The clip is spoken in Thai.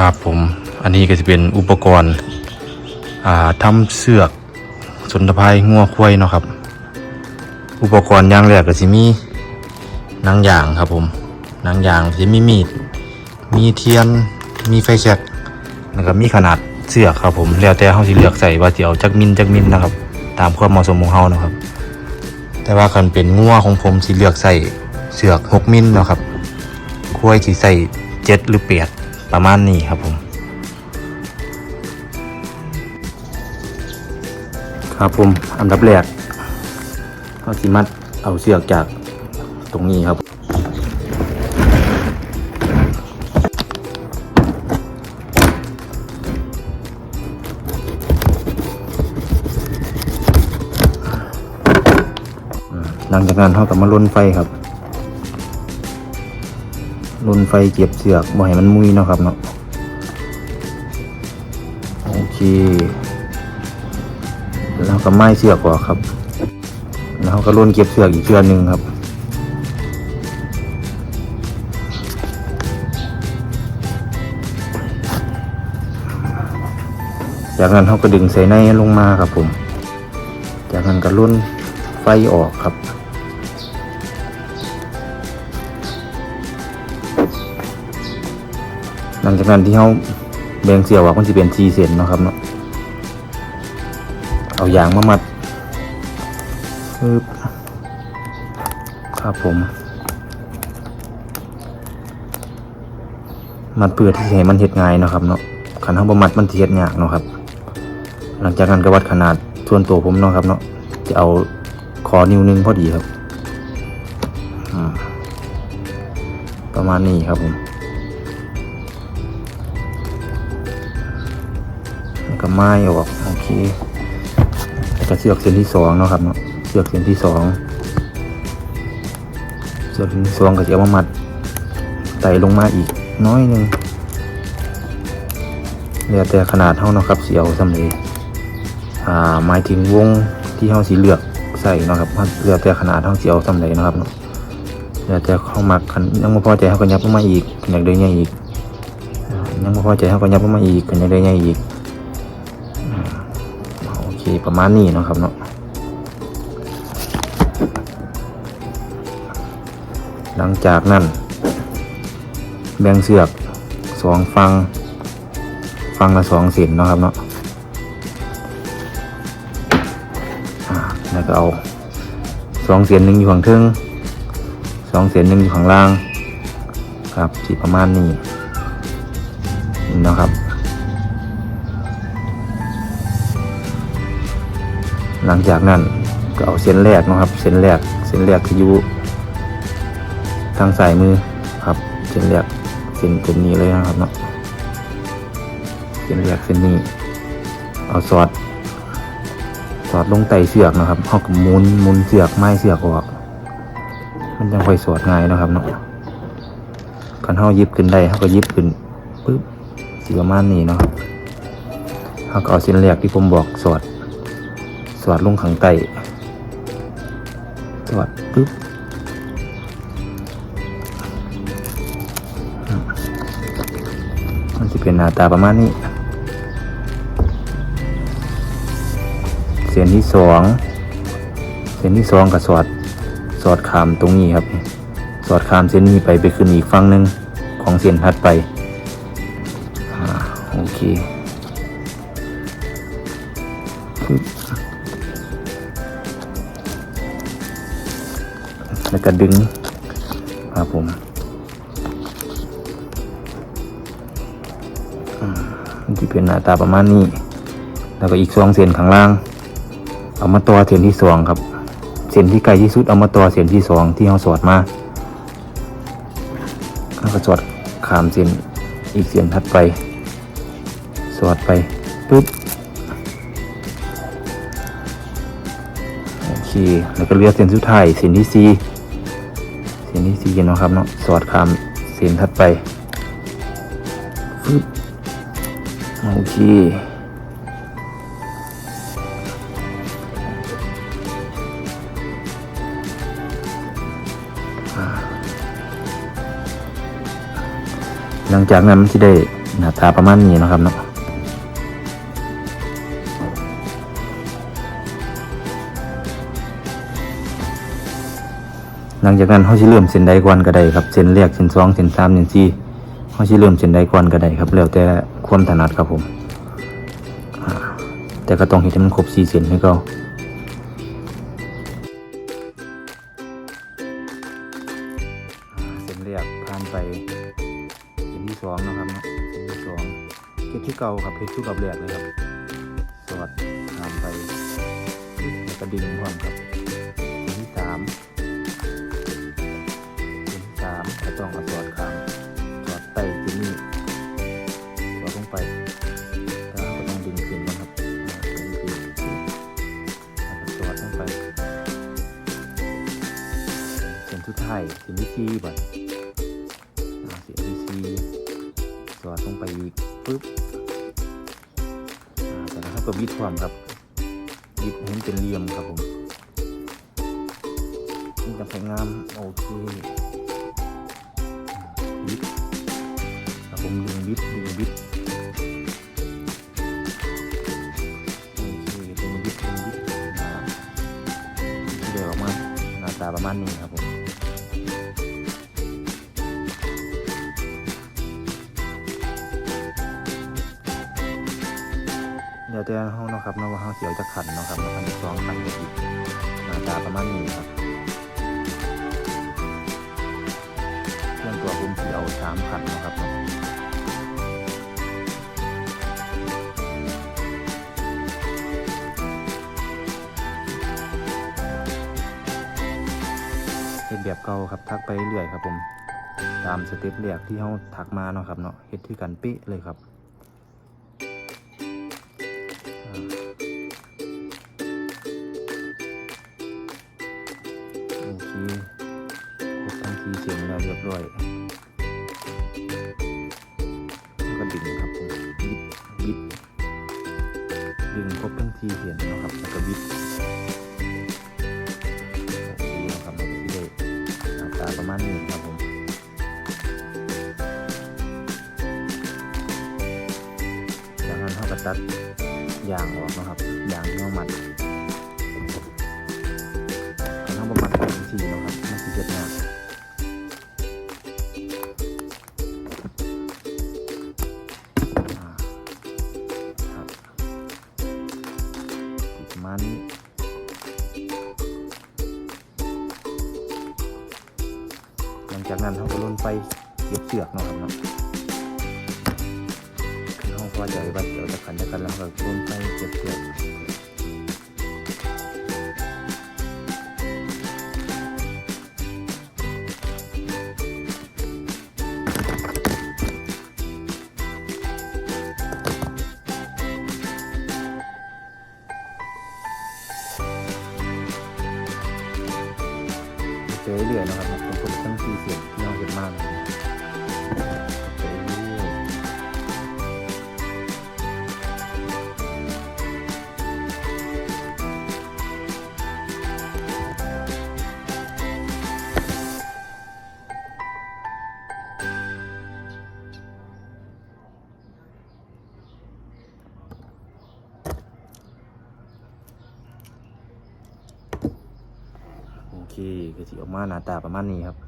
ครับผมอันนี้ก็จะเป็นอุปกรณ์อ่าทำเสือกสนทภายงัวควายเนาะครับ อุปกรณ์อย่างแรกก็จะมีนังยางครับผมนังยางจะมีมีด มีเทียน มีไฟแช็กแล้วก็มีขนาดเสือกครับผมแล้วแต่เฮาสิเลือกใส่ว่าสิเอาจักมิลจักมิลนะครับ ตามความเหมาะสมของเฮานะครับ แต่ว่าคันเป็นงัวของผมสิเลือกใส่เสือก6มิลเนาะครับ ควายสิใส่7หรือ8ป ประมาณนี้ครับผม ครับผมอันดับแรกเราสิมัดเอาเสือกจากตรงนี้ครับหลังจากนั้นเขากับมาลนไฟครับ ลนไฟเก็บเสือกบ่ให้มันมุยเนาะครับเนาะโอเคแล้วก็ไม้เสือกออกครับ แล้วก็ลนเก็บเสือกอีกเชือกหนึ่งครับจากนั้นเขาก็ดึงใส่ในลงมาครับผม จากนั้นก็ลุ่นไฟออกครับ หลังจากนั้นที่เขาแบ่งเสียวออกมันจะเป็นทีเซนเนาะครับเนาะเอายางมามัดครับผม มัดเพื่อที่ให้มันเห็ดง่ายนะครับเนาะขันห้าบมัดมันเห็ดยากเนาะครับ หลังจากนั้นก็วัดขนาดส่วนตัวผมเนาะครับเนาะจะเอาคอนิ้วนึงพอดีครับ ประมาณนี้ครับผม แล้วก็ไม้ออกโอเคแล้วก็เสือกเส้นที่สองเนาะครับเนาะเสือกเส้นที่สองเสือกเส้นที่สองก็จะเอามามัดไต่ลงมาอีกน้อยหนึ่งแล้วแต่ขนาดเท่าเนาะครับเสียวสำเร็จอ่าหมายถึงวงที่เขาสีเหลือกใส่เนาะครับเลือแต่ขนาดเขาสีเอาสำเร็จนะครับเนาะเลือกแต่เขามักคันยังไม่พอใจเขาก็ยับลงมาอีกอยากได้ใหญ่อีกยังไม่พอใจเขาก็ยับลงมาอีกอยากได้ใหญ่อีก คประมาณนี้นะครับเนาะหลังจากนั้น แบ่งเสือกสองฟัง ฟังละสองเส้นนะครับเนาะอ่าแล้วก็เอาสองเสียนหนึ่งอยู่ข้างเทิงสองเสียนหนึ่งอยู่ข้างล่าง ครับสีประมาณนี้นะครับ จากนั้นก็เอาเส้นแรกนะครับ เส้นแรกเส้นแรกที่อยู่ทางสายมือครับเส้นแรกเส้นเส้นนี้เลยนะครับเนาะเส้นแรกเส้นนี้เอาสอดสอดลงไตเสือกนะครับเขาก็หมุนหมุนเสือกไม้เสือกออกมันยังค่อยสอดง่ายนะครับเนาะกันเขายิบขึ้นได้เขาก็ยิบขึ้นปึ๊บสีประมาณนี้เนาะครับเขาก็เอาเส้นแรกที่ผมบอกสอด อดลงข้างใต้สอดปึ๊บมันจะเป็นหน้าตาประมาณนี้ เส้นที่สองเส้นที่สองกับสอดสอดขามตรงนี้ครับ สอดขามเส้นนี้ไปไปขึ้นอีกฝั่งหนึ่งของเส้นถัดไปอโอเคปึ๊บ แล้วก็ดึงครับผมอ่ามันจะเป็นหน้าตาประมาณนี้ แล้วก็อีกสองเส้นข้างล่าง เอามาต่อเส้นที่สองครับ เส้นที่ไกลที่สุดเอามาต่อเส้นที่สองที่เราสอดมาแล้วก็สอดขามเส้นอีกเส้นถัดไป สอดไปปุ๊บโอเคแล้วก็เลือกเส้นสุดท้ายเส้นที่สี่ นที่สี่เนาะครับเนาะสอดขามเส้นถัดไปปึ๊บโอเคหลังจากนั้นมันจะได้หน้าตาประมาณนี้นะครับเนาะ หลังจากนั้นเขาสิเริ่มเส้นใดก่อนก็ได้ครับเส้นแรกเส้นสองเส้นสามเส้นสี่เขาสิเริ่มเส้นใดก่อนก็ได้ครับแล้วแต่ความถนัดครับผม แต่ก็ต้องเห็นให้มันครบสี่เส้นให้เขาเส้นแรกผ่านไปเส้นที่สองเนาะครับเนาะเส้นที่สองเฮ็ดที่เก่าครับเฮ็ดที่กับแรกเลยครับสวัสดผ่านไปแล้วก็ดึงพร้อมครับ ต้องเอาสอดข้างสอดไตที่นี่สอดลงไปแล้วก็ต้องดึงขึ้นนะครับดึงขึ้นแล้วก็สอดลงไปเส้นทุดท้ายเส้นที่สี่บัดอ่าเส้นที่สี่สอดลงไปอีกปึ๊บแต่แล้วก็วิดความครับวิดให้เป็นเหลี่ยมครับผมนี่จะสวยงามโอเค บิดครับผมดึงบิดดึงบิดโอเคดึงบิดดึงบิดมาเดี๋ยวออกมาหน้าตาประมาณนี้ครับผมเดี๋ยวแต่ห้องนะครับเนะว่าห้องเสียวจะขันนะครับเนาะขันสองขันก็อีกหน้าตาประมาณนี้ครับ เอาสามขันนะครับเนาะเฮ็ดแบบเก่าครับทักไปเรื่อยครับผม ตามสเต็ปแรกที่เขาทักมาเนาะครับเนาะเฮ็ดที่กันเป๊ะเลยครับโอเคครบทั้งทีเสียงแล้วเรียบร้อย ดึงครับผมบิดบิดดึงครบทั้งทีเสียงนะครับแล้วก็บิดโอเคนะครับแล้วก็ที่ได้หน้าตาประมาณนี้ครับผมจากนั้นเขาก็ตัดยางออกนะครับยางที่เขามัดถ้าเขาบ่มัดเป็นสีนะครับ ลังจากนั้นเขาก็ลนไฟเก็บเสือกนาะครับเนาะคือเขาพอใจว่าเดี๋ยวจะขันจะกันแล้วก็ลนไฟเก็บเสือกไปเรื่อยๆนะครับานมากเลยไปเรื่อยโอเคก็สิออกมาหน้าตาประมาณนี้ครับ